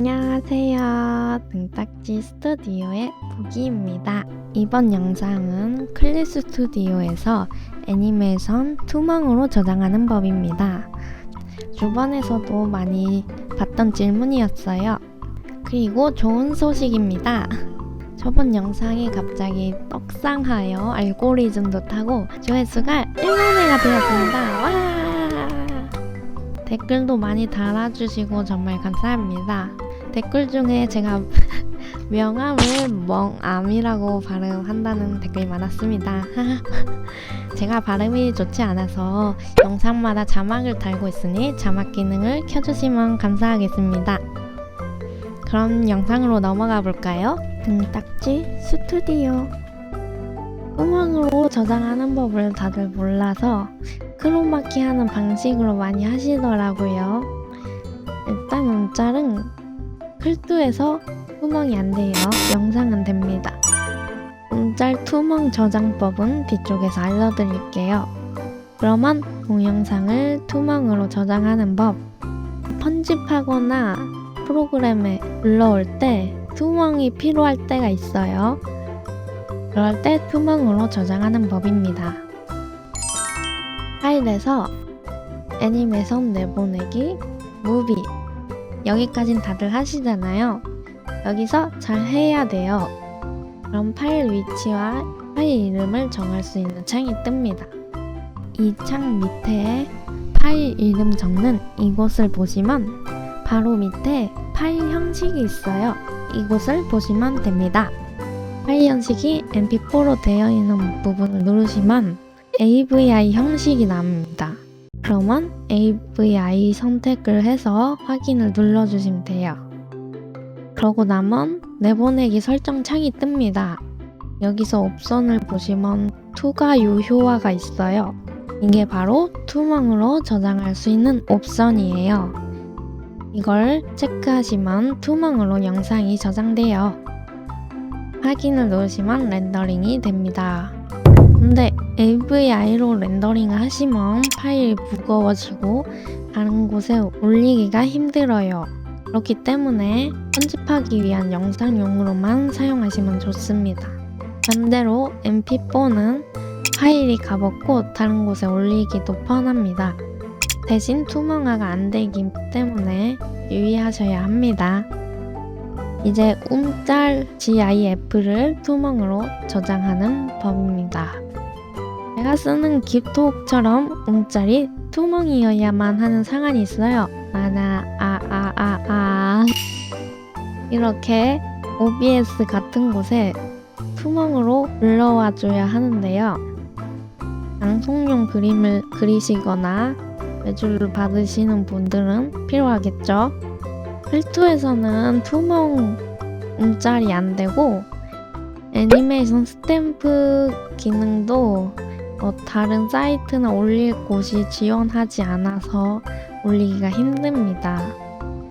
안녕하세요. 등딱지 스튜디오의 보기입니다. 이번 영상은 클리 스튜디오에서 애니메이션 투멍으로 저장하는 법입니다. 주변에서도 많이 봤던 질문이었어요. 그리고 좋은 소식입니다. 저번 영상이 갑자기 떡상하여 알고리즘도 타고 조회수가 1만회가 되었습니다. 와! 댓글도 많이 달아주시고 정말 감사합니다. 댓글 중에 제가 명함을 멍암이라고 발음한다는 댓글이 많았습니다. 제가 발음이 좋지 않아서 영상마다 자막을 달고 있으니 자막 기능을 켜주시면 감사하겠습니다. 그럼 영상으로 넘어가 볼까요? 등딱지 스튜디오 음악으로 저장하는 법을 다들 몰라서 크로마키 하는 방식으로 많이 하시더라고요. 일단 움짤은 클두에서 투멍이 안 돼요. 영상은 됩니다. 움짤 투멍 저장법은 뒤쪽에서 알려드릴게요. 그러면 동영상을 투멍으로 저장하는 법. 편집하거나 프로그램에 불러올 때 투멍이 필요할 때가 있어요. 그럴 때 투멍으로 저장하는 법입니다. 파일에서 애니메이션 내보내기, 무비 여기까진 다들 하시잖아요. 여기서 잘 해야 돼요. 그럼 파일 위치와 파일 이름을 정할 수 있는 창이 뜹니다. 이 창 밑에 파일 이름 적는 이곳을 보시면 바로 밑에 파일 형식이 있어요. 이곳을 보시면 됩니다. 파일 형식이 mp4로 되어 있는 부분을 누르시면 AVI 형식이 나옵니다. 그러면 AVI 선택을 해서 확인을 눌러주시면 돼요. 그러고 나면 내보내기 설정 창이 뜹니다. 여기서 옵션을 보시면 투가 유효화가 있어요. 이게 바로 투명으로 저장할 수 있는 옵션이에요. 이걸 체크하시면 투명으로 영상이 저장돼요. 확인을 누르시면 렌더링이 됩니다. 근데 AVI로 렌더링을 하시면 파일이 무거워지고 다른 곳에 올리기가 힘들어요. 그렇기 때문에 편집하기 위한 영상용으로만 사용하시면 좋습니다. 반대로 MP4는 파일이 가볍고 다른 곳에 올리기도 편합니다. 대신 투명화가 안 되기 때문에 유의하셔야 합니다. 이제 움짤 GIF를 투명으로 저장하는 법입니다. 제가 쓰는 깁톡처럼 움짤이 투명이어야만 하는 상황이 있어요. 아나 아아아 아, 아. 이렇게 OBS 같은 곳에 투명으로 불러와 줘야 하는데요. 방송용 그림을 그리시거나 외주를 받으시는 분들은 필요하겠죠. 필투에서는 투명 움짤이 안 되고 애니메이션 스탬프 기능도 어, 다른 사이트나 올릴 곳이 지원하지 않아서 올리기가 힘듭니다.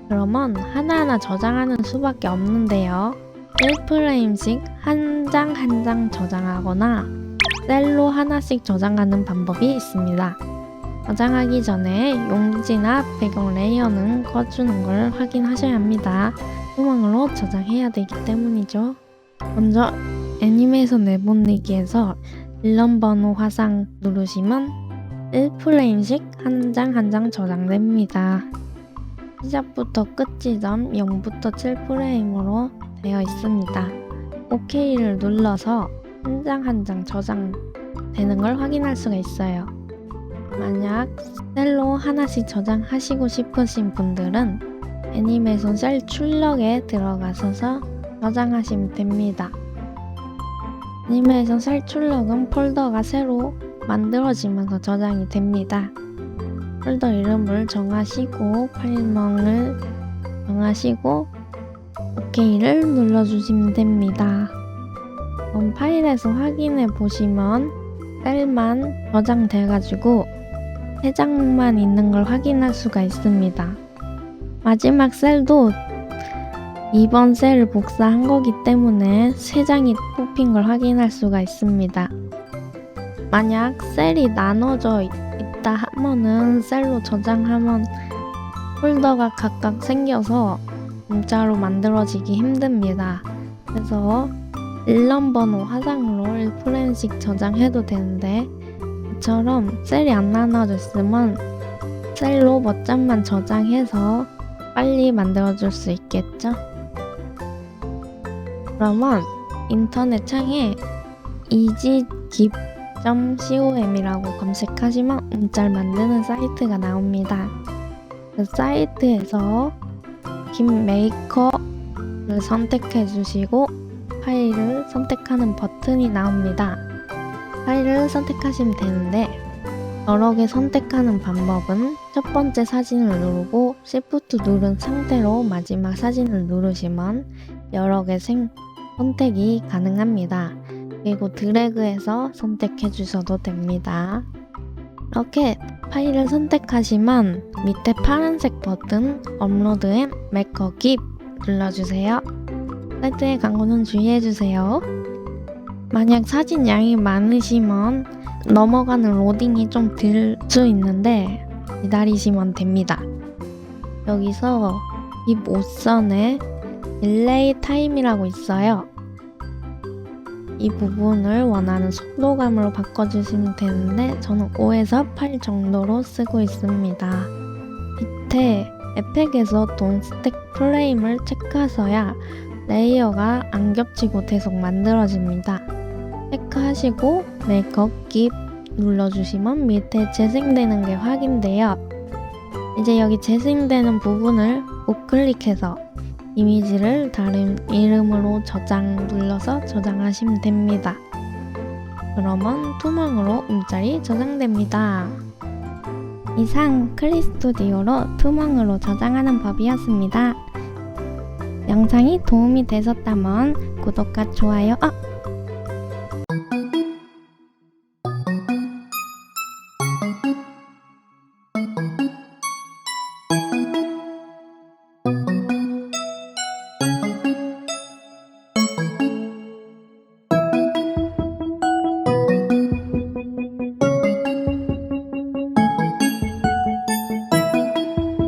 그러면 하나하나 저장하는 수밖에 없는데요. 1프레임씩 한 장 한 장 저장하거나 셀로 하나씩 저장하는 방법이 있습니다. 저장하기 전에 용지나 배경 레이어는 꺼주는 걸 확인하셔야 합니다. 소망으로 저장해야 되기 때문이죠. 먼저 애니메이션 내보내기에서 일련 번호 화상 누르시면 1프레임씩 한 장 한 장 저장됩니다. 시작부터 끝 지점 0부터 7프레임으로 되어 있습니다. OK를 눌러서 한 장 한 장 저장되는 걸 확인할 수가 있어요. 만약 셀로 하나씩 저장하시고 싶으신 분들은 애니메이션 셀 출력에 들어가셔서 저장하시면 됩니다. 애니메이션 셀 출력은 폴더가 새로 만들어지면서 저장이 됩니다. 폴더 이름을 정하시고 파일명을 정하시고 OK를 눌러주시면 됩니다. 그럼 파일에서 확인해 보시면 셀만 저장돼가지고 3장만 있는 걸 확인할 수가 있습니다. 마지막 셀도 이번 셀을 복사한 거기 때문에 3장이 뽑힌 걸 확인할 수가 있습니다. 만약 셀이 나눠져 있다 하면은 셀로 저장하면 폴더가 각각 생겨서 문자로 만들어지기 힘듭니다. 그래서 1넘버노 화상으로 1프레임씩 저장해도 되는데 이처럼 셀이 안 나눠져 있으면 셀로 몇 장만 저장해서 빨리 만들어줄 수 있겠죠? 그러면 인터넷 창에 easykeep.com이라고 검색하시면 문자를 만드는 사이트가 나옵니다. 그 사이트에서 김메이커를 선택해 주시고 파일을 선택하는 버튼이 나옵니다. 파일을 선택하시면 되는데 여러 개 선택하는 방법은 첫 번째 사진을 누르고 Shift 누른 상태로 마지막 사진을 누르시면 여러 개 생, 선택이 가능합니다. 그리고 드래그해서 선택해 주셔도 됩니다. 이렇게 파일을 선택하시면 밑에 파란색 버튼 업로드 앤 메커 깁 눌러주세요. 사이트의 광고는 주의해주세요. 만약 사진 양이 많으시면 넘어가는 로딩이 좀 들 수 있는데 기다리시면 됩니다. 여기서 이 5선에 딜레이 타임이라고 있어요. 이 부분을 원하는 속도감으로 바꿔주시면 되는데 저는 5에서 8 정도로 쓰고 있습니다. 밑에 에펙에서 돈 스택 프레임을 체크하셔야 레이어가 안 겹치고 계속 만들어집니다. 체크하시고 메이크업 깁 눌러주시면 밑에 재생되는 게 확인돼요. 이제 여기 재생되는 부분을 우클릭해서 이미지를 다른 이름으로 저장 눌러서 저장하시면 됩니다. 그러면 투명으로 움짤이 저장됩니다. 이상 클리스투디오로 투명으로 저장하는 법이었습니다. 영상이 도움이 되셨다면 구독과 좋아요, 아,